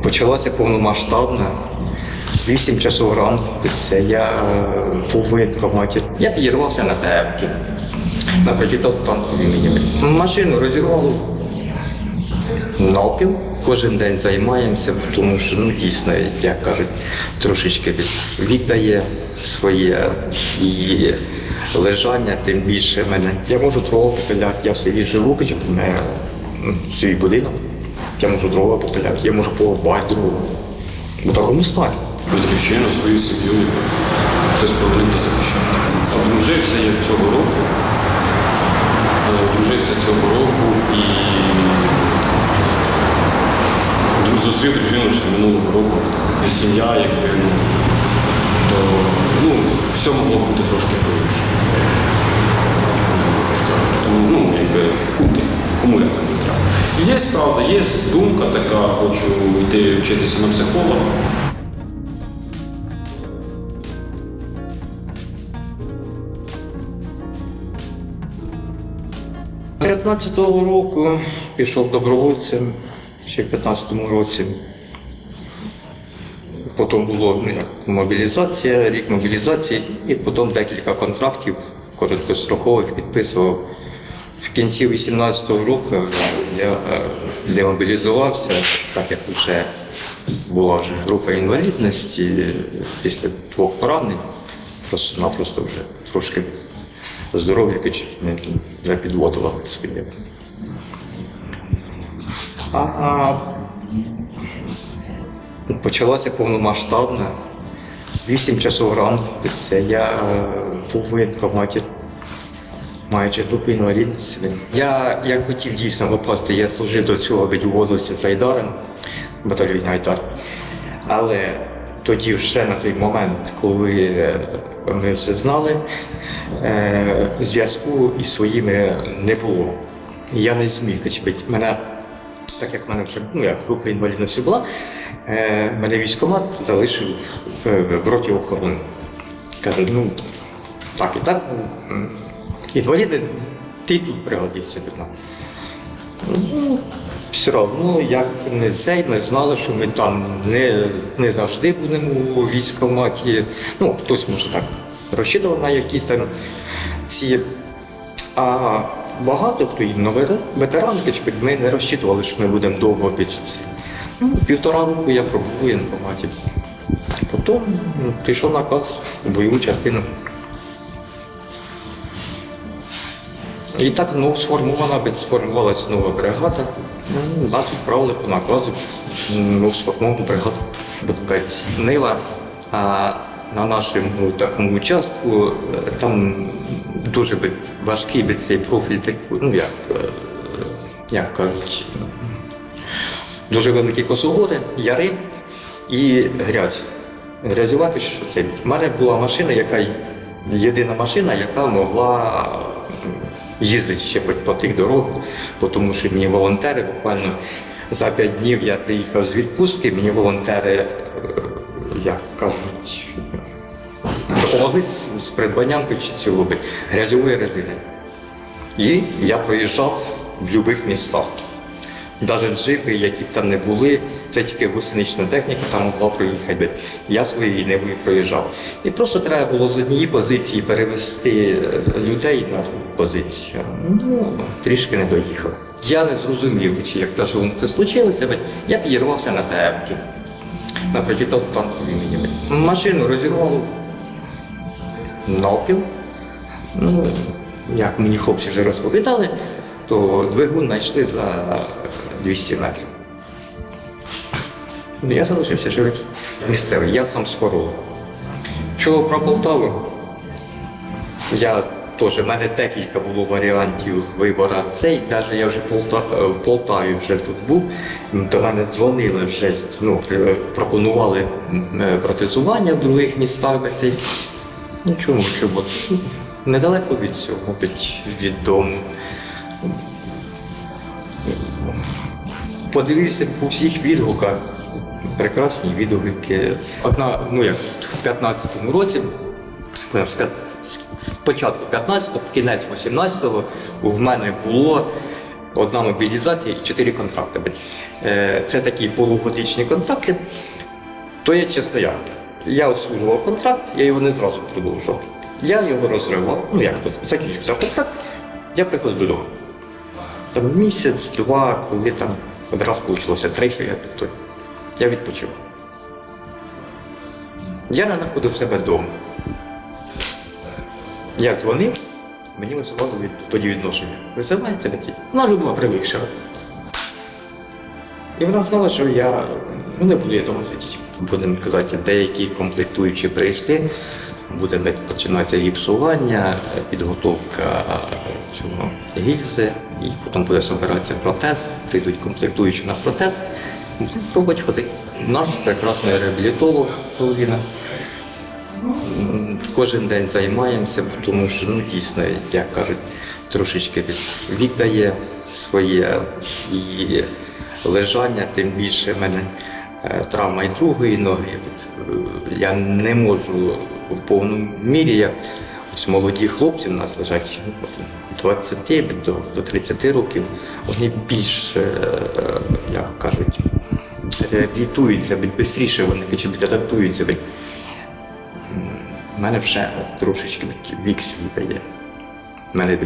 Почалася повномасштабна. Вісім часов ранку це я е, був воєнкоматі. Я підірвався на темки на протитанковій міні. Машину розірвало навпіл. Кожен день займаємося, тому що ну, дійсно, як кажуть, трошечки віддає своє і лежання, тим більше мене. Я можу попиляти, я в селі живу, свій будинок. Я можу дрова попиляти, я можу порубати дрова. У такому стані. батьківщину, свою сім'ю. Хтось повинен захищати. Одружився я цього року. Е, Одружився цього року і зустрів дружину ще минулого року. І сім'я, якби, ну, то ну, все могло бути трошки по-іншому. Ну, якби, Є правда, є думка така, хочу йти вчитися на психолога. 15-го року пішов добровольцем, ще в 15-му році. Потім було ну, мобілізація, рік мобілізації, і потім декілька контрактів короткострокових підписував. В кінці 18-го року я е, демобілізувався, так як вже була вже група інвалідності після двох поранень, просто-напросто вже трошки здоров'я вже підводило своє. А почалася повномасштабна. Вісім часов ранку це я е, був в воєнкоматі, маючи групу інвалідності. Я, я хотів дійсно попасти, я служив до цього від Волосся з Айдаром, батальйоні Айдар. Але тоді вже на той момент, коли е, ми все знали, е, зв'язку із своїми не було. Я не зміг очевидь, мене, так як в мене вже ну, як група інвалідності була, е, мене військкомат залишив в роті охорони. Каже, ну так і так, м, інваліди, ти тут пригодишся від нас. Ну, все одно, як не цей, ми знали, що ми там не, не завжди будемо у військкоматі. Ну, хтось може так розчитував на якісь там ці. А багато хто і хоч ми не розчитували, що ми будемо довго під. Ну, півтора року я пробув у воєнкоматі. Потім ну, прийшов наказ у бойову частину. І так ну, сформована, сформувалася нова бригада. Ну, Нас відправили по наказу ну, сформовану бригаду. Буду казати, Нива. А на нашому такому участку е, там дуже важкий би цей профіль, ну як, е, як кажуть, дуже великі косогори, яри і грязь. Грязювати, що це. У мене була машина, яка єдина машина, яка могла їздити ще по, по тих дорогах, тому що мені волонтери буквально за п'ять днів я приїхав з відпустки, мені волонтери, е, як кажуть, допомогли з, придбанням чи робить, би, грязьової резини. І я проїжджав в будь-яких містах. Навіть джипи, які б там не були, це тільки гусенична техніка там могла проїхати. Я своєю нивою проїжджав. І просто треба було з однієї позиції перевести е, людей на позицію. Ну, трішки не доїхав. Я не зрозумів, чи як те, що це случилося, я підірвався на темки. На протитанковій міні. Машину розірвало навпіл. Ну, як мені хлопці вже розповідали, то двигун знайшли за 200 метрів. Ну, Я залишився живий. Місцевий, я сам з Хорова. Чого про Полтаву? Я теж, в мене декілька було варіантів вибору. Цей, навіть я вже в Полтаві вже тут був, до мене дзвонили вже, ну, пропонували е, протезування в других містах. Цей. Ну чому, чому? Недалеко від цього, від дому. Подивився по всіх відгуках. Прекрасні відгуки. Одна, ну як в 15-му році, е, з початку 15-го, кінець 18-го, в мене було Одна мобілізація і чотири контракти. Е, Це такі полугодичні контракти. То я чесно я. Я обслужував контракт, я його не зразу продовжував. Я його розривав, ну як закінчився контракт, я приходив додому. Там місяць, два, коли там одразу вийшло три, що я той. Я відпочив. Я не знаходив себе вдома. Я дзвонив, мені висилали від, тоді відношення. Висилається ті. Вона вже була привикша. І вона знала, що я ну, не буду я вдома сидіти. Будемо казати, деякі комплектуючі прийшли, буде починатися гіпсування, підготовка цього гільзи, і потім буде збиратися протез, прийдуть комплектуючі на протез, пробувати ходити. У нас прекрасний реабілітолог Половина. Кожен день займаємося, тому що ну, дійсно, як кажуть, трошечки віддає своє лежання, тим більше в мене е, травма і другої ноги. Е, Я не можу в повному мірі, як ось молоді хлопці в нас лежать від 20 до, до 30 років, вони більш, е, як кажуть, реабілітуються, швидше вони чи адаптуються. у мене вже трошечки вік свій дає. У мене,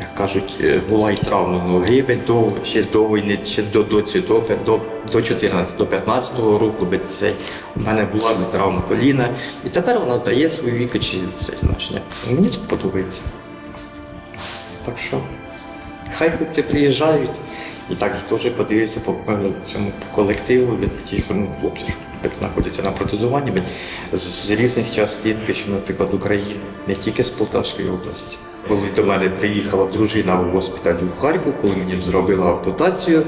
як кажуть, е, була і травма ноги до, ще до війни, ще до, до, до, до, до 14, до 15 року би це. У мене була травма коліна. І тепер вона здає свою вік чи це значення. Мені тут подобається. Так що, хай хлопці приїжджають. І також теж подивитися по е, цьому колективу від тих ну, хлопців, що знаходяться на протезуванні з різних частин, наприклад, України, не тільки з Полтавської області. Коли до мене приїхала дружина в госпіталь у Харків, коли мені зробила ампутацію,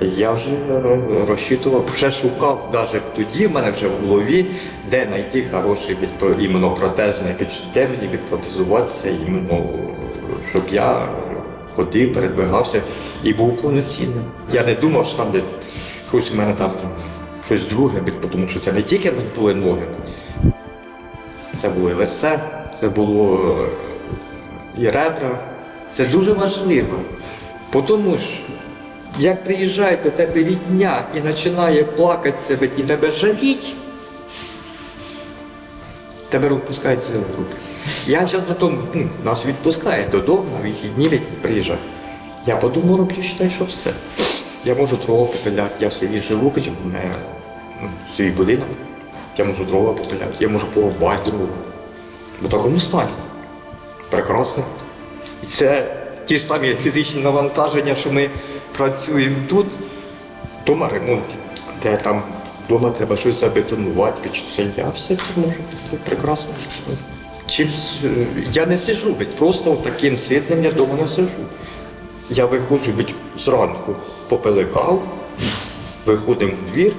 я вже розчитував, вже шукав навіть тоді, в мене вже в голові, де знайти хороший іменно протезний, де мені відпротезуватися, іменно, щоб я ходив, передвигався і був повноцінним. Я не думав, що там де щось у мене там щось друге, тому що це не тільки були ноги, це було і лице, це було і ребра. Це дуже важливо. Тому що як приїжджає до тебе рідня і починає плакати себе і тебе жаліть, тебе відпускають в руки. Я зараз до того, ну, нас відпускає додому на вихідні приїжджає. Я подумав, роблю, вважаю, що все. Я можу дрова попиляти, я в селі живу, кажу, у мене ну, свій будинок, я можу дрова попиляти, я можу порубати дрова. В такому стані. Прекрасно. І це ті ж самі фізичні навантаження, що ми працюємо тут, вдома ремонт, де там вдома треба щось забетонувати, я все це можу це прекрасно. Чим с- я не сижу, ведь просто таким ситним я вдома не сижу. Я виходжу ведь зранку, попеликав, виходимо в двір,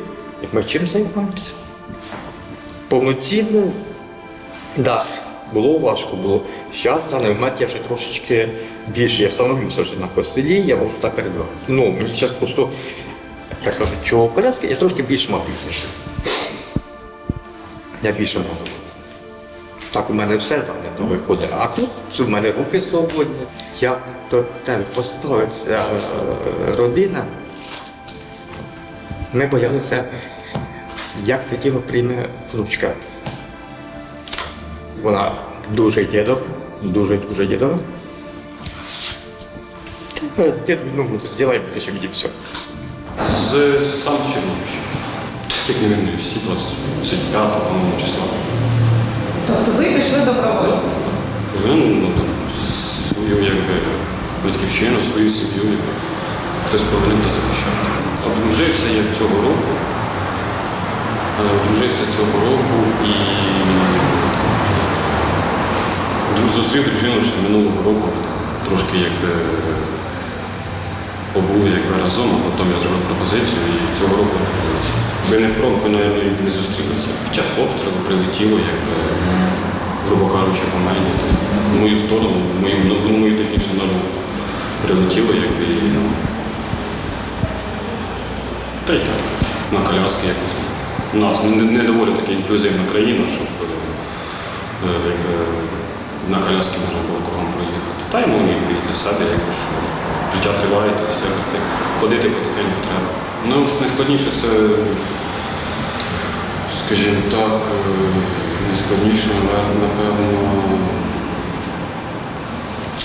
і ми чим займаємося. Повноцінно Да, було важко було. Зараз в даний момент я вже трошечки більше, я встановлюся вже на костелі, я можу так передавати. Ну, мені зараз просто, як кажуть, чого коляски, я трошки більш мобільніший. Я більше можу. Так у мене все зайнято виходить. А тут у мене руки свободні. Як до тебе поставиться е, родина, ми боялися, як це діло прийме внучка. Вона дуже дідова, дуже-дуже дідова. Дід, ну, зробай те, що мені все. З сам з Чернігівщини. Як, мабуть, всі 25 по-моєму, числа. Тобто ви пішли добровольцем? Він ну, там, свою якби, батьківщину, свою сім'ю якби, хтось повинен та захищати. Одружився я цього року. Е, Одружився цього року і зустрів дружину ще минулого року. Трошки якби побули якби разом, а потім я зробив пропозицію і цього року одружилися. Якби не фронт, ми, навіть не зустрілися. Під час обстрілу прилетіло, якби, грубо кажучи, по мені. В мою сторону, в мою, ну, в мою точніше ногу прилетіло, якби, і, ну, та й так, на коляски якось. У нас не, не доволі така інклюзивна країна, щоб е, е, якби, на коляски можна було кругом проїхати. Та й ну, і для себе, якби, що життя триває, тобто якось так ходити потихеньку треба. Ну, найскладніше це, скажімо так, е, найскладніше, напевно,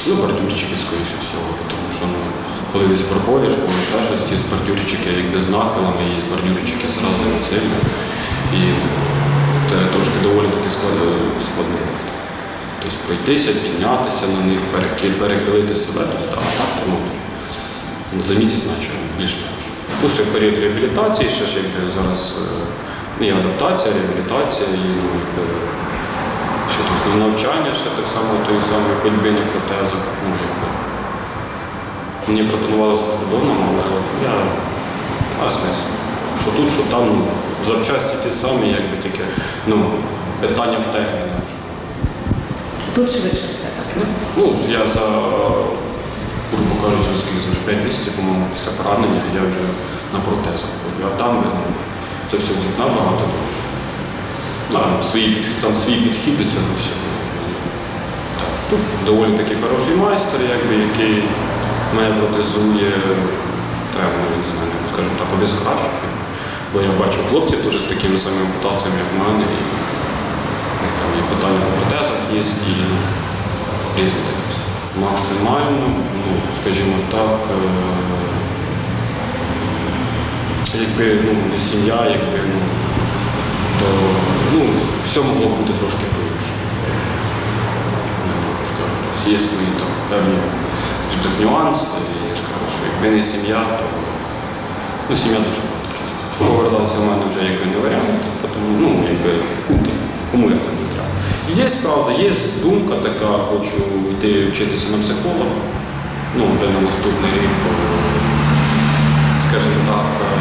ну, бордюрчики, скоріше всього, тому що ну, коли десь проходиш, коли ще ті бордюрчики якби з нахилами, і бордюрчики з різними цими. І це трошки доволі таки складно. Тобто пройтися, піднятися на них, перехилити себе, тобто, а так, то, ну, за місяць наче більш-менш. Ну, ще період реабілітації, ще ж якби зараз е, і адаптація, реабілітація, і ну, якби, ще тобто, ну, навчання, ще так само тої самої ходьби на протезах. Ну, якби. Мені пропонували за кордоном, але я а смисл. Що тут, що там, ну, запчасті ті самі, якби тільки ну, питання в термінах. Тут швидше все так. Ну, ж я за, грубо кажучи, скільки, за вже 5 місяців, по-моєму, після поранення я вже на протезах ходжу. А там ну, це все буде набагато довше. Там свій, там свій підхід до цього всього. Так, тут доволі таки хороший майстер, якби, який мене протезує, треба, ну, не знаю, ну, скажімо так, з. Бо я бачу хлопців теж з такими самими ампутаціями, як в мене. Них там і питання по протезах є, і різні такі все. Максимально, ну, скажімо так, е, якби ну, не сім'я, якби, ну, то ну, все могло бути трошки по-іншому. Тобто є свої там певні так, нюанси, і я ж кажу, що якби не сім'я, то ну, сім'я дуже багато чесно. Повертатися в мене вже якби не варіант, тому ну, якби кому я там вже треба. Є правда, є думка така, хочу йти вчитися на психолога, ну вже на наступний рік. Скажімо так, е,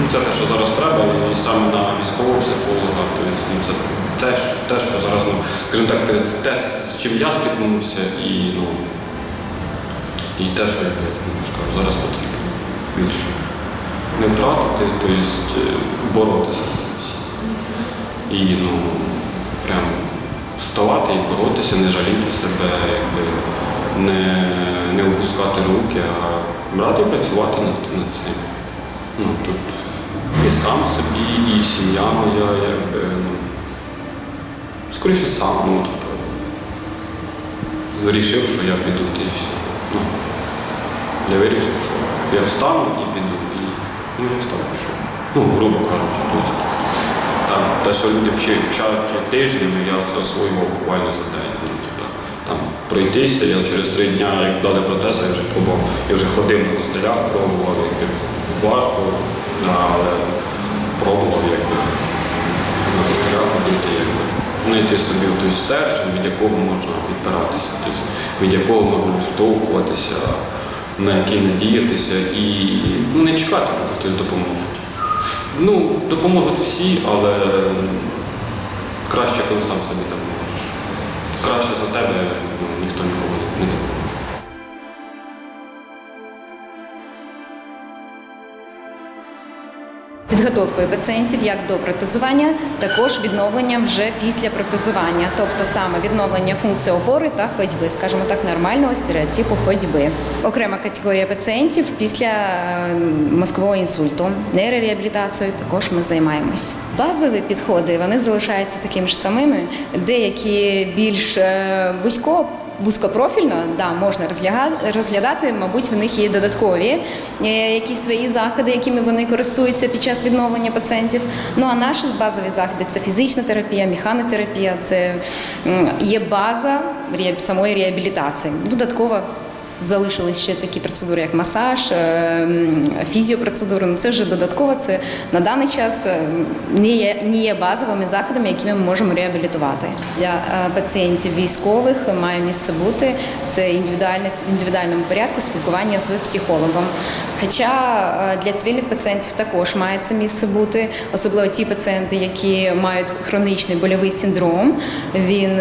ну, це те, що зараз треба, і саме на військового психолога, тобто, ну, це те, те, що зараз, ну, скажімо так, те, з чим я стикнувся, і, ну, і те, що ну, я ж зараз потрібно більше. Не втратити, тобто боротися з цим. І ну, прям вставати і боротися, не жаліти себе, якби, не, не опускати руки, а брати і працювати над, над цим. Ну, тут і сам собі, і сім'я моя, якби, ну, скоріше сам, ну, типу, вирішив, що я піду, і все. Ну, я вирішив, що я встану і піду. І ну, я встав і пішов. Ну, грубо кажучи, тобто, там, те, що люди вчать, вчать тижнями, я це освоював буквально за день. Ну, типу, там, пройтися, я через три дні, як дали протез, я вже пробував, я вже ходив на костелях, пробував, якби важко, але пробував якби, на костелях ходити, якби, знайти собі той стержень, від якого можна відпиратися, тобто, від якого можна відштовхуватися, на який надіятися і ну, не чекати, поки хтось допоможе. Ну, допоможуть всі, але краще, коли сам собі допоможеш. Краще за тебе ніхто нікого не допоможе. Підготовкою пацієнтів як до протезування, також відновленням вже після протезування, тобто саме відновлення функції опори та ходьби, скажімо так, нормального стереотипу ходьби. Окрема категорія пацієнтів після е, мозкового інсульту, нейрореабілітацією також ми займаємось. Базові підходи вони залишаються такими ж самими, деякі більш е, вузько Вузькопрофільно, да, можна розглядати, мабуть, в них є додаткові е, якісь свої заходи, якими вони користуються під час відновлення пацієнтів. Ну а наші базові заходи це фізична терапія, механотерапія, це є база самої реабілітації. Додатково залишились ще такі процедури, як масаж, е, фізіопроцедури. Ну, це вже додатково. Це на даний час е, не є, не є базовими заходами, якими ми можемо реабілітувати. Для е, пацієнтів військових має місце бути це індивідуальне в індивідуальному порядку спілкування з психологом. Хоча для цивільних пацієнтів також має це місце бути, особливо ті пацієнти, які мають хронічний больовий синдром. Він,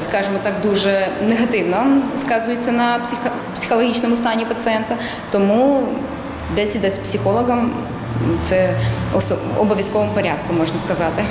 скажімо так, дуже негативно сказується на психо- психологічному стані пацієнта. Тому бесіда з психологом це обов'язковому порядку, можна сказати.